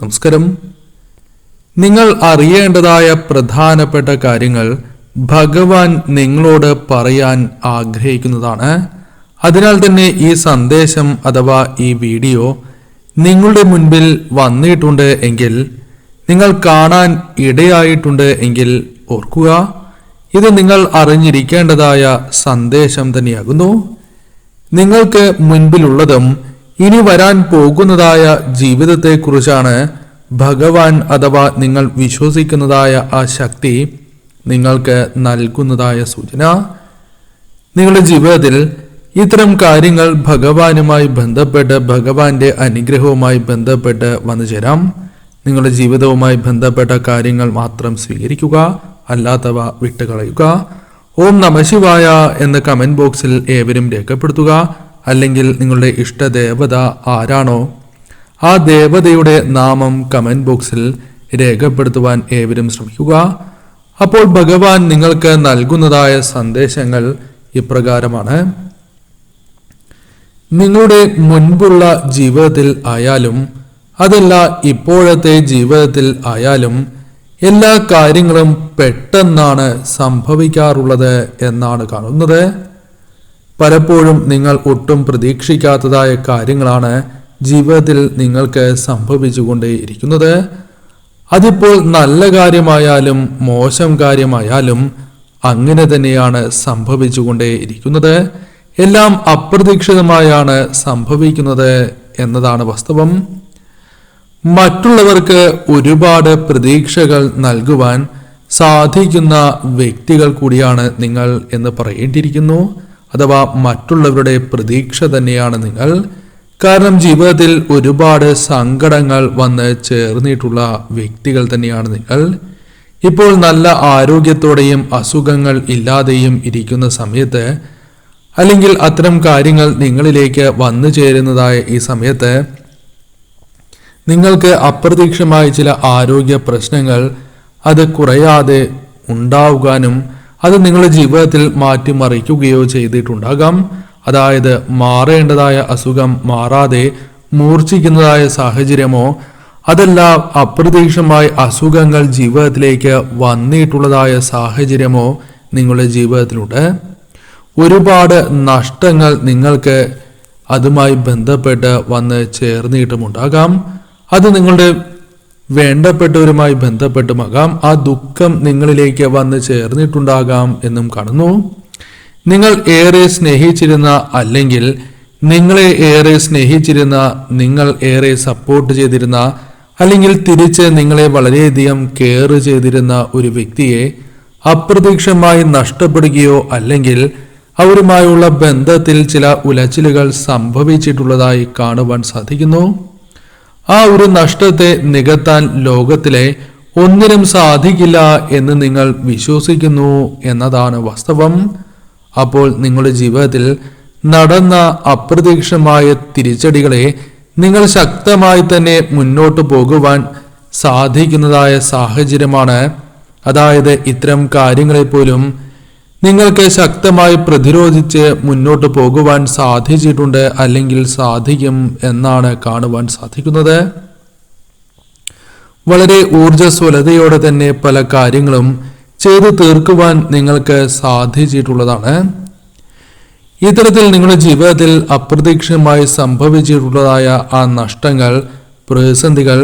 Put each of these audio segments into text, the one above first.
നമസ്കാരം. നിങ്ങൾ അറിയേണ്ടതായ പ്രധാനപ്പെട്ട കാര്യങ്ങൾ ഭഗവാൻ നിങ്ങളോട് പറയാൻ ആഗ്രഹിക്കുന്നതാണ്. അതിനാൽ തന്നെ ഈ സന്ദേശം അഥവാ ഈ വീഡിയോ നിങ്ങളുടെ മുൻപിൽ വന്നിട്ടുണ്ട് എങ്കിൽ നിങ്ങൾ കാണാൻ ഇടയായിട്ടുണ്ട് എങ്കിൽ ഓർക്കുക. ഇത് നിങ്ങൾ അറിഞ്ഞിരിക്കേണ്ടതായ സന്ദേശം തന്നെയാകുന്നു. നിങ്ങൾക്ക് മുൻപിലുള്ളതും ഇനി വരാൻ പോകുന്നതായ ജീവിതത്തെക്കുറിച്ചാണ് ഭഗവാൻ അഥവാ നിങ്ങൾ വിശ്വസിക്കുന്നതായ ആ ശക്തി നിങ്ങൾക്ക് നൽകുന്നതായ സൂചന. നിങ്ങളുടെ ജീവിതത്തിൽ ഇത്തരം കാര്യങ്ങൾ ഭഗവാനുമായി ബന്ധപ്പെട്ട് ഭഗവാന്റെ അനുഗ്രഹവുമായി ബന്ധപ്പെട്ട് വന്നു ചേരാം നിങ്ങളുടെ ജീവിതവുമായി ബന്ധപ്പെട്ട കാര്യങ്ങൾ മാത്രം സ്വീകരിക്കുക അല്ലാത്തവ വിട്ടുകളയുക. ഓം നമശിവായ എന്ന കമന്റ് ബോക്സിൽ ഏവരും രേഖപ്പെടുത്തുക. അല്ലെങ്കിൽ നിങ്ങളുടെ ഇഷ്ട ദേവത ആരാണോ ആ ദേവതയുടെ നാമം കമന്റ് ബോക്സിൽ രേഖപ്പെടുത്തുവാൻ ഏവരും ശ്രമിക്കുക. അപ്പോൾ ഭഗവാൻ നിങ്ങൾക്ക് നൽകുന്നതായ സന്ദേശങ്ങൾ ഇപ്രകാരമാണ്. നിങ്ങളുടെ മുൻപുള്ള ജീവിതത്തിൽ ആയാലും അതല്ല ഇപ്പോഴത്തെ ജീവിതത്തിൽ ആയാലും എല്ലാ കാര്യങ്ങളും പെട്ടെന്നാണ് സംഭവിക്കാറുള്ളത് എന്നാണ് കാണുന്നത്. പലപ്പോഴും നിങ്ങൾ ഒട്ടും പ്രതീക്ഷിക്കാത്തതായ കാര്യങ്ങളാണ് ജീവിതത്തിൽ നിങ്ങൾക്ക് സംഭവിച്ചുകൊണ്ടേയിരിക്കുന്നത്. അതിപ്പോൾ നല്ല കാര്യമായാലും മോശം കാര്യമായാലും അങ്ങനെ തന്നെയാണ് സംഭവിച്ചുകൊണ്ടേയിരിക്കുന്നത്. എല്ലാം അപ്രതീക്ഷിതമായാണ് സംഭവിക്കുന്നത് എന്നതാണ് വാസ്തവം. മറ്റുള്ളവർക്ക് ഒരുപാട് പ്രതീക്ഷകൾ നൽകുവാൻ സാധിക്കുന്ന വ്യക്തികൾ കൂടിയാണ് നിങ്ങൾ എന്ന് പറയേണ്ടിയിരിക്കുന്നു. അഥവാ മറ്റുള്ളവരുടെ പ്രതീക്ഷ തന്നെയാണ് നിങ്ങൾ. കാരണം ജീവിതത്തിൽ ഒരുപാട് സങ്കടങ്ങൾ വന്ന് ചേർന്നിട്ടുള്ള വ്യക്തികൾ തന്നെയാണ് നിങ്ങൾ. ഇപ്പോൾ നല്ല ആരോഗ്യത്തോടെയും അസുഖങ്ങൾ ഇല്ലാതെയും ഇരിക്കുന്ന സമയത്ത് അല്ലെങ്കിൽ അത്തരം കാര്യങ്ങൾ നിങ്ങളിലേക്ക് വന്നു ചേരുന്നതായ ഈ സമയത്ത് നിങ്ങൾക്ക് അപ്രതീക്ഷമായ ചില ആരോഗ്യ പ്രശ്നങ്ങൾ അത് കുറയാതെ ഉണ്ടാവുവാനും അത് നിങ്ങളുടെ ജീവിതത്തിൽ മാറ്റിമറിക്കുകയോ ചെയ്തിട്ടുണ്ടാകാം. അതായത് മാറേണ്ടതായ അസുഖം മാറാതെ മൂർച്ഛിക്കുന്നതായ സാഹചര്യമോ അതല്ല അപ്രതീക്ഷമായ അസുഖങ്ങൾ ജീവിതത്തിലേക്ക് വന്നിട്ടുള്ളതായ സാഹചര്യമോ നിങ്ങളുടെ ജീവിതത്തിലുണ്ട്. ഒരുപാട് നഷ്ടങ്ങൾ നിങ്ങൾക്ക് അതുമായി ബന്ധപ്പെട്ട് വന്ന് ചേർന്നിട്ടുമുണ്ടാകാം. അത് നിങ്ങളുടെ വേണ്ടപ്പെട്ടവരുമായി ബന്ധപ്പെട്ടുമാകാം ആ ദുഃഖം നിങ്ങളിലേക്ക് വന്ന് ചേർന്നിട്ടുണ്ടാകാം എന്നും കാണുന്നു. നിങ്ങൾ ഏറെ സ്നേഹിച്ചിരുന്ന അല്ലെങ്കിൽ നിങ്ങളെ ഏറെ സ്നേഹിച്ചിരുന്ന നിങ്ങൾ ഏറെ സപ്പോർട്ട് ചെയ്തിരുന്ന അല്ലെങ്കിൽ തിരിച്ച് നിങ്ങളെ വളരെയധികം കെയർ ചെയ്തിരുന്ന ഒരു വ്യക്തിയെ അപ്രതീക്ഷമായി നഷ്ടപ്പെടുകയോ അല്ലെങ്കിൽ അവരുമായുള്ള ബന്ധത്തിൽ ചില ഉലച്ചിലുകൾ സംഭവിച്ചിട്ടുള്ളതായി കാണുവാൻ സാധിക്കുന്നു. ആ ഒരു നഷ്ടത്തെ നികത്താൻ ലോകത്തിലെ ഒന്നിനും സാധിക്കില്ല എന്ന് നിങ്ങൾ വിശ്വസിക്കുന്നു എന്നതാണ് വാസ്തവം. അപ്പോൾ നിങ്ങളുടെ ജീവിതത്തിൽ നടന്ന അപ്രതീക്ഷിതമായ തിരിച്ചടികളെ നിങ്ങൾ ശക്തമായി തന്നെ മുന്നോട്ട് പോകുവാൻ സാധിക്കുന്നതായ സാഹചര്യമാണ്. അതായത് ഇത്തരം കാര്യങ്ങളെ പോലും നിങ്ങൾക്ക് ശക്തമായി പ്രതിരോധിച്ച് മുന്നോട്ട് പോകുവാൻ സാധിച്ചിട്ടുണ്ട് അല്ലെങ്കിൽ സാധിക്കും എന്നാണ് കാണുവാൻ സാധിക്കുന്നത്. വളരെ ഊർജസ്വലതയോടെ തന്നെ പല കാര്യങ്ങളും ചെയ്തു തീർക്കുവാൻ നിങ്ങൾക്ക് സാധിച്ചിട്ടുള്ളതാണ്. ഇത്തരത്തിൽ നിങ്ങളുടെ ജീവിതത്തിൽ അപ്രതീക്ഷിതമായി സംഭവിച്ചിട്ടുള്ളതായ ആ നഷ്ടങ്ങൾ പ്രതിസന്ധികൾ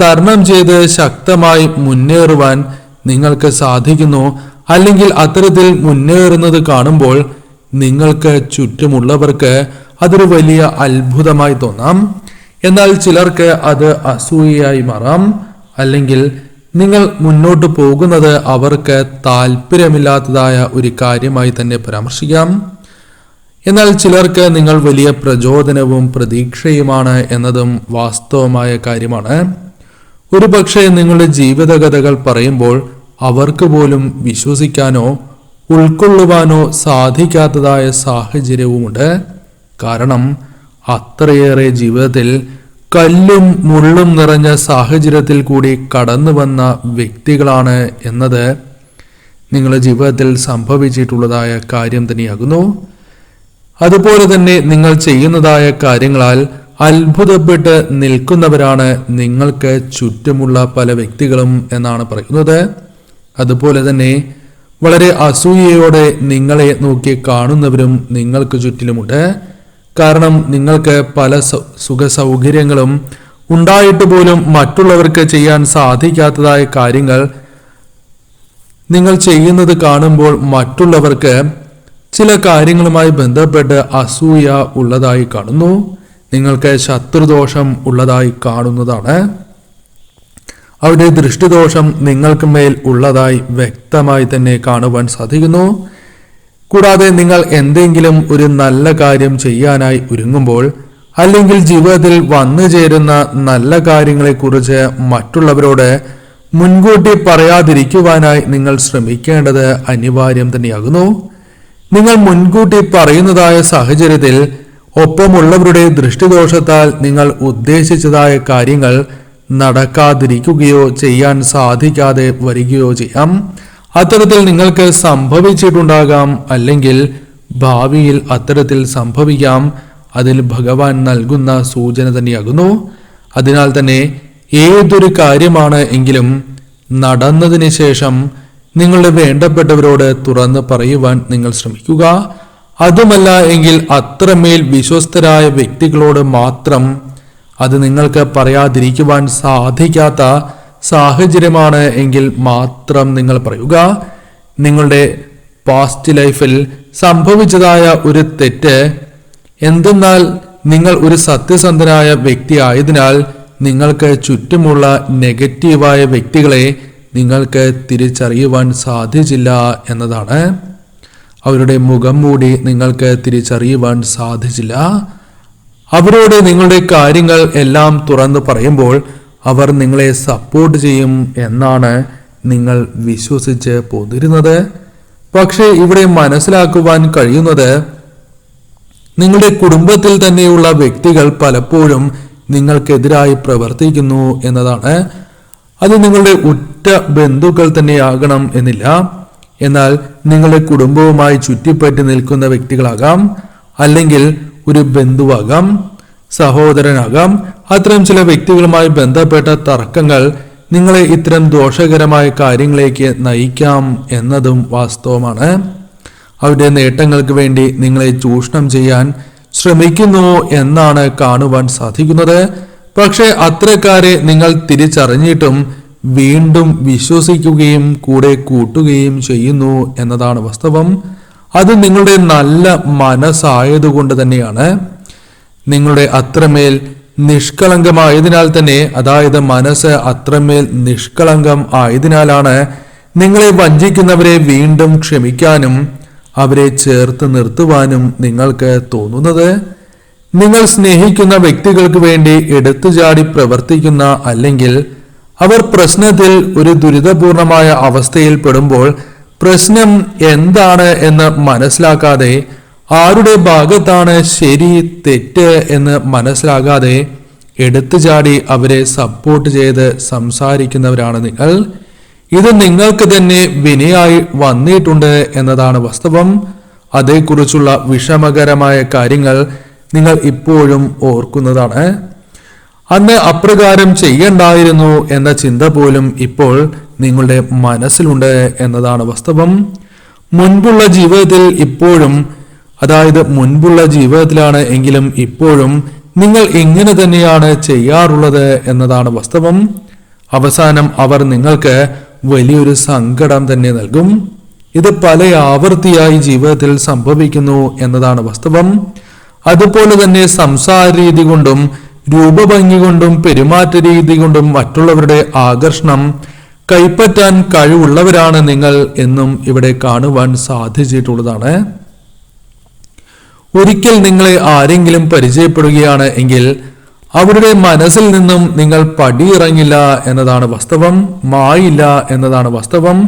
തരണം ചെയ്ത് ശക്തമായി മുന്നേറുവാൻ നിങ്ങൾക്ക് സാധിക്കുന്നു. അല്ലെങ്കിൽ അത്തരത്തിൽ മുന്നേറുന്നത് കാണുമ്പോൾ നിങ്ങൾക്ക് ചുറ്റുമുള്ളവർക്ക് അതൊരു വലിയ അത്ഭുതമായി തോന്നാം. എന്നാൽ ചിലർക്ക് അത് അസൂയയായി മാറാം. അല്ലെങ്കിൽ നിങ്ങൾ മുന്നോട്ട് പോകുന്നത് അവർക്ക് താല്പര്യമില്ലാത്തതായ ഒരു കാര്യമായി തന്നെ പരാമർശിക്കാം. എന്നാൽ ചിലർക്ക് നിങ്ങൾ വലിയ പ്രചോദനവും പ്രതീക്ഷയുമാണ് എന്നതും വാസ്തവമായ കാര്യമാണ്. ഒരുപക്ഷെ നിങ്ങളുടെ ജീവിതകഥകൾ പറയുമ്പോൾ അവർക്ക് പോലും വിശ്വസിക്കാനോ ഉൾക്കൊള്ളുവാനോ സാധിക്കാത്തതായ സാഹചര്യവുമുണ്ട്. കാരണം അത്രയേറെ ജീവിതത്തിൽ കല്ലും മുള്ളും നിറഞ്ഞ സാഹചര്യത്തിൽ കൂടി കടന്നു വന്ന വ്യക്തികളാണ് എന്നത് നിങ്ങളുടെ ജീവിതത്തിൽ സംഭവിച്ചിട്ടുള്ളതായ കാര്യം തന്നെയാകുന്നു. അതുപോലെ തന്നെ നിങ്ങൾ ചെയ്യുന്നതായ കാര്യങ്ങളാൽ അത്ഭുതപ്പെട്ട് നിൽക്കുന്നവരാണ് നിങ്ങൾക്ക് ചുറ്റുമുള്ള പല വ്യക്തികളും എന്നാണ് പറയുന്നത്. അതുപോലെ തന്നെ വളരെ അസൂയയോടെ നിങ്ങളെ നോക്കി കാണുന്നവരും നിങ്ങൾക്ക് ചുറ്റിലുമുണ്ട്. കാരണം നിങ്ങൾക്ക് പല സുഖ സൗകര്യങ്ങളും ഉണ്ടായിട്ട് പോലും മറ്റുള്ളവർക്ക് ചെയ്യാൻ സാധിക്കാത്തതായ കാര്യങ്ങൾ നിങ്ങൾ ചെയ്യുന്നത് കാണുമ്പോൾ മറ്റുള്ളവർക്ക് ചില കാര്യങ്ങളുമായി ബന്ധപ്പെട്ട് അസൂയ ഉള്ളതായി കാണുന്നു. നിങ്ങൾക്ക് ശത്രുദോഷം ഉള്ളതായി കാണുന്നതാണ്. അവിടെ ദൃഷ്ടിദോഷം നിങ്ങൾക്ക് മേൽ ഉള്ളതായി വ്യക്തമായി തന്നെ കാണുവാൻ സാധിക്കുന്നു. കൂടാതെ നിങ്ങൾ എന്തെങ്കിലും ഒരു നല്ല കാര്യം ചെയ്യാനായി ഒരുങ്ങുമ്പോൾ അല്ലെങ്കിൽ ജീവിതത്തിൽ വന്നു ചേരുന്ന നല്ല കാര്യങ്ങളെക്കുറിച്ച് മറ്റുള്ളവരോട് മുൻകൂട്ടി പറയാതിരിക്കുവാനായി നിങ്ങൾ ശ്രമിക്കേണ്ടത് അനിവാര്യം തന്നെയാകുന്നു. നിങ്ങൾ മുൻകൂട്ടി പറയുന്നതായ സാഹചര്യത്തിൽ ഒപ്പമുള്ളവരുടെ ദൃഷ്ടിദോഷത്താൽ നിങ്ങൾ ഉദ്ദേശിച്ചതായ കാര്യങ്ങൾ നടക്കാതിരിക്കുകയോ ചെയ്യാൻ സാധിക്കാതെ വരികയോ ചെയ്യാം. അത്തരത്തിൽ നിങ്ങൾക്ക് സംഭവിച്ചിട്ടുണ്ടാകാം അല്ലെങ്കിൽ ഭാവിയിൽ അത്തരത്തിൽ സംഭവിക്കാം. അതിൽ ഭഗവാൻ നൽകുന്ന സൂചന തന്നെയാകുന്നു. അതിനാൽ തന്നെ ഏതൊരു കാര്യമാണ് എങ്കിലും നടന്നതിന് ശേഷം നിങ്ങളുടെ വേണ്ടപ്പെട്ടവരോട് തുറന്ന് പറയുവാൻ നിങ്ങൾ ശ്രമിക്കുക. അതുമല്ല എങ്കിൽ അത്രമേൽ വിശ്വസ്തരായ വ്യക്തികളോട് മാത്രം അത് നിങ്ങൾക്ക് പറയാതിരിക്കുവാൻ സാധിക്കാത്ത സാഹചര്യമാണ് എങ്കിൽ മാത്രം നിങ്ങൾ പറയുക നിങ്ങളുടെ പാസ്റ്റ് ലൈഫിൽ സംഭവിച്ചതായ ഒരു തെറ്റ് എന്തെന്നാൽ നിങ്ങൾ ഒരു സത്യസന്ധനായ വ്യക്തി ആയതിനാൽ നിങ്ങൾക്ക് ചുറ്റുമുള്ള നെഗറ്റീവായ വ്യക്തികളെ നിങ്ങൾക്ക് തിരിച്ചറിയുവാൻ സാധിച്ചില്ല എന്നതാണ്. അവരുടെ മുഖം മൂടി നിങ്ങൾക്ക് തിരിച്ചറിയുവാൻ സാധിച്ചില്ല. അവരോട് നിങ്ങളുടെ കാര്യങ്ങൾ എല്ലാം തുറന്നു പറയുമ്പോൾ അവർ നിങ്ങളെ സപ്പോർട്ട് ചെയ്യും എന്നാണ് നിങ്ങൾ വിശ്വസിച്ച് പോതിരുന്നത്. പക്ഷേ ഇവിടെ മനസ്സിലാക്കുവാൻ കഴിയുന്നത് നിങ്ങളുടെ കുടുംബത്തിൽ തന്നെയുള്ള വ്യക്തികൾ പലപ്പോഴും നിങ്ങൾക്കെതിരായി പ്രവർത്തിക്കുന്നു എന്നതാണ്. അത് നിങ്ങളുടെ ഉറ്റ ബന്ധുക്കൾ തന്നെയാകണം എന്നില്ല. എന്നാൽ നിങ്ങളുടെ കുടുംബവുമായി ചുറ്റിപ്പറ്റി നിൽക്കുന്ന വ്യക്തികളാകാം. അല്ലെങ്കിൽ ഒരു ബന്ധുവാകാം സഹോദരനാകാം. അത്തരം ചില വ്യക്തികളുമായി ബന്ധപ്പെട്ട തർക്കങ്ങൾ നിങ്ങളെ ഇത്തരം ദോഷകരമായ കാര്യങ്ങളിലേക്ക് നയിക്കാം എന്നതും വാസ്തവമാണ്. അവരുടെ നേട്ടങ്ങൾക്ക് വേണ്ടി നിങ്ങളെ ചൂഷണം ചെയ്യാൻ ശ്രമിക്കുന്നു എന്നാണ് കാണുവാൻ സാധിക്കുന്നത്. പക്ഷേ അത്തരക്കാരെ നിങ്ങൾ തിരിച്ചറിഞ്ഞിട്ടും വീണ്ടും വിശ്വസിക്കുകയും കൂടെ കൂട്ടുകയും ചെയ്യുന്നു എന്നതാണ് വാസ്തവം. അത് നിങ്ങളുടെ നല്ല മനസ്സായതുകൊണ്ട് തന്നെയാണ്. നിങ്ങളുടെ അത്രമേൽ നിഷ്കളങ്കമായതിനാൽ തന്നെ അതായത് മനസ്സ് അത്രമേൽ നിഷ്കളങ്കം ആയതിനാലാണ് നിങ്ങളെ വഞ്ചിക്കുന്നവരെ വീണ്ടും ക്ഷമിക്കാനും അവരെ ചേർത്ത് നിർത്തുവാനും നിങ്ങൾക്ക് തോന്നുന്നത്. നിങ്ങൾ സ്നേഹിക്കുന്ന വ്യക്തികൾക്ക് വേണ്ടി എടുത്തുചാടി പ്രവർത്തിക്കുന്ന അല്ലെങ്കിൽ അവർ പ്രശ്നത്തിൽ ഒരു ദുരിതപൂർണമായ അവസ്ഥയിൽ പെടുമ്പോൾ പ്രശ്നം എന്താണ് എന്ന് മനസ്സിലാക്കാതെ ആരുടെ ഭാഗത്താണ് ശരി തെറ്റ് എന്ന് മനസ്സിലാകാതെ എടുത്തുചാടി അവരെ സപ്പോർട്ട് ചെയ്ത് സംസാരിക്കുന്നവരാണ് നിങ്ങൾ. ഇത് നിങ്ങൾക്ക് തന്നെ വിനയായി വന്നിട്ടുണ്ട് എന്നതാണ് വാസ്തവം. അതേക്കുറിച്ചുള്ള വിഷമകരമായ കാര്യങ്ങൾ നിങ്ങൾ ഇപ്പോഴും ഓർക്കുന്നതാണ്. അന്ന് അപ്രകാരം ചെയ്യണ്ടായിരുന്നു എന്ന ചിന്ത പോലും ഇപ്പോൾ നിങ്ങളുടെ മനസ്സിലുണ്ട് എന്നതാണ് വാസ്തവം. മുൻപുള്ള ജീവിതത്തിൽ ഇപ്പോഴും അതായത് മുൻപുള്ള ജീവിതത്തിലാണ് എങ്കിലും ഇപ്പോഴും നിങ്ങൾ എങ്ങനെ തന്നെയാണ് ചെയ്യാറുള്ളത് എന്നതാണ് വാസ്തവം. അവസാനം അവർ നിങ്ങൾക്ക് വലിയൊരു സങ്കടം തന്നെ നൽകും. ഇത് പല ആവർത്തിയായി ജീവിതത്തിൽ സംഭവിക്കുന്നു എന്നതാണ് വാസ്തവം. അതുപോലെ തന്നെ സംസാര രീതി കൊണ്ടും രൂപഭംഗി കൊണ്ടും പെരുമാറ്റ രീതി കൊണ്ടും മറ്റുള്ളവരുടെ ആകർഷണം കൈപ്പറ്റാൻ കഴിവുള്ളവരാണ് നിങ്ങൾ എന്നും ഇവിടെ കാണുവാൻ സാധിച്ചിട്ടുള്ളതാണ്. ഒരിക്കൽ നിങ്ങളെ ആരെങ്കിലും പരിചയപ്പെടുകയാണ് എങ്കിൽ അവരുടെ മനസ്സിൽ നിന്നും നിങ്ങൾ പടിയിറങ്ങില്ല എന്നതാണ് വാസ്തവം മായില്ല എന്നതാണ് വാസ്തവം.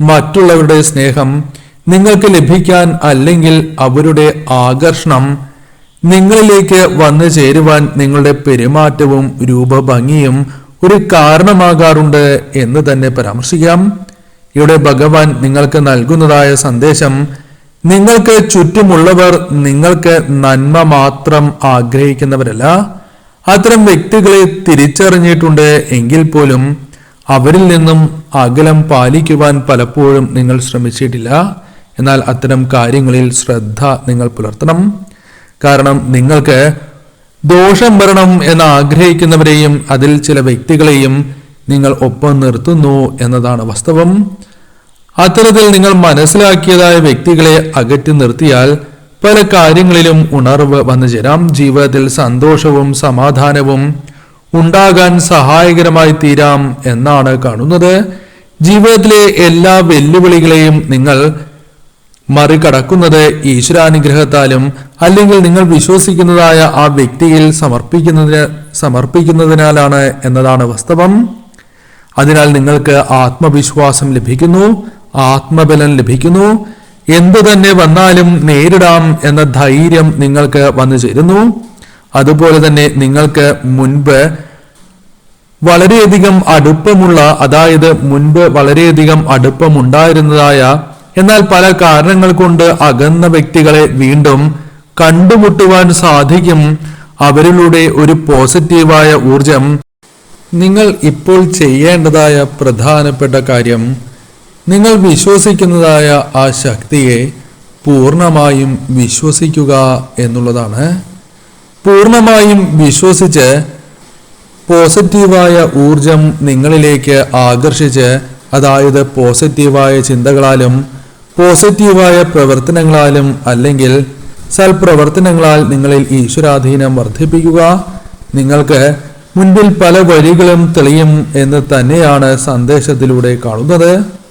മറ്റുള്ളവരുടെ സ്നേഹം നിങ്ങൾക്ക് ലഭിക്കാൻ അല്ലെങ്കിൽ അവരുടെ ആകർഷണം നിങ്ങളിലേക്ക് വന്നു ചേരുവാൻ നിങ്ങളുടെ പെരുമാറ്റവും രൂപഭംഗിയും ഒരു കാരണമാകാറുണ്ട് എന്ന് തന്നെ പരാമർശിക്കാം. ഇവിടെ ഭഗവാൻ നിങ്ങൾക്ക് നൽകുന്നതായ സന്ദേശം നിങ്ങൾക്ക് ചുറ്റുമുള്ളവർ നിങ്ങൾക്ക് നന്മ മാത്രം ആഗ്രഹിക്കുന്നവരല്ല. അത്തരം വ്യക്തികളെ തിരിച്ചറിഞ്ഞിട്ടുണ്ട് എങ്കിൽ പോലും അവരിൽ നിന്നും അകലം പാലിക്കുവാൻ പലപ്പോഴും നിങ്ങൾ ശ്രമിച്ചിട്ടില്ല. എന്നാൽ അത്തരം കാര്യങ്ങളിൽ ശ്രദ്ധ നിങ്ങൾ പുലർത്തണം. കാരണം നിങ്ങൾക്ക് ദോഷം വരണം എന്ന് ആഗ്രഹിക്കുന്നവരെയും അതിൽ ചില വ്യക്തികളെയും നിങ്ങൾ ഒപ്പം നിർത്തുന്നു എന്നതാണ് വാസ്തവം. അത്തരത്തിൽ നിങ്ങൾ മനസ്സിലാക്കിയതായ വ്യക്തികളെ അകറ്റി നിർത്തിയാൽ പല കാര്യങ്ങളിലും ഉണർവ് വന്നു ചേരാം. ജീവിതത്തിൽ സന്തോഷവും സമാധാനവും ഉണ്ടാകാൻ സഹായകരമായി തീരാം എന്നാണ് കാണുന്നത്. ജീവിതത്തിലെ എല്ലാ വെല്ലുവിളികളെയും നിങ്ങൾ മറികടക്കുന്നത് ഈശ്വരാനുഗ്രഹത്താലും അല്ലെങ്കിൽ നിങ്ങൾ വിശ്വസിക്കുന്നതായ ആ വ്യക്തിയിൽ സമർപ്പിക്കുന്നതിന് സമർപ്പിക്കുന്നതിനാലാണ് എന്നതാണ് വാസ്തവം. അതിനാൽ നിങ്ങൾക്ക് ആത്മവിശ്വാസം ലഭിക്കുന്നു ആത്മബലം ലഭിക്കുന്നു. എന്തു തന്നെ വന്നാലും നേരിടാം എന്ന ധൈര്യം നിങ്ങൾക്ക് വന്നു ചേരുന്നു. അതുപോലെ തന്നെ നിങ്ങൾക്ക് മുൻപ് വളരെയധികം അടുപ്പമുള്ള അതായത് മുൻപ് വളരെയധികം അടുപ്പമുണ്ടായിരുന്നതായ എന്നാൽ പല കാരണങ്ങൾ കൊണ്ട് അകന്ന വ്യക്തികളെ വീണ്ടും കണ്ടുമുട്ടുവാൻ സാധിക്കും. അവരിലൂടെ ഒരു പോസിറ്റീവായ ഊർജം നിങ്ങൾ ഇപ്പോൾ ചെയ്യേണ്ടതായ പ്രധാനപ്പെട്ട കാര്യം നിങ്ങൾ വിശ്വസിക്കുന്നതായ ആ ശക്തിയെ പൂർണമായും വിശ്വസിക്കുക എന്നുള്ളതാണ്. പൂർണമായും വിശ്വസിച്ച് പോസിറ്റീവായ ഊർജം നിങ്ങളിലേക്ക് ആകർഷിച്ച് അതായത് പോസിറ്റീവായ ചിന്തകളാലും പോസിറ്റീവായ പ്രവർത്തനങ്ങളാലും അല്ലെങ്കിൽ സൽപ്രവർത്തനങ്ങളാൽ നിങ്ങളിൽ ഈശ്വരാധീനം വർദ്ധിപ്പിക്കുക. നിങ്ങൾക്ക് മുൻപിൽ പല വഴികളും തെളിയും എന്ന് തന്നെയാണ് സന്ദേശത്തിലൂടെ കാണുന്നത്.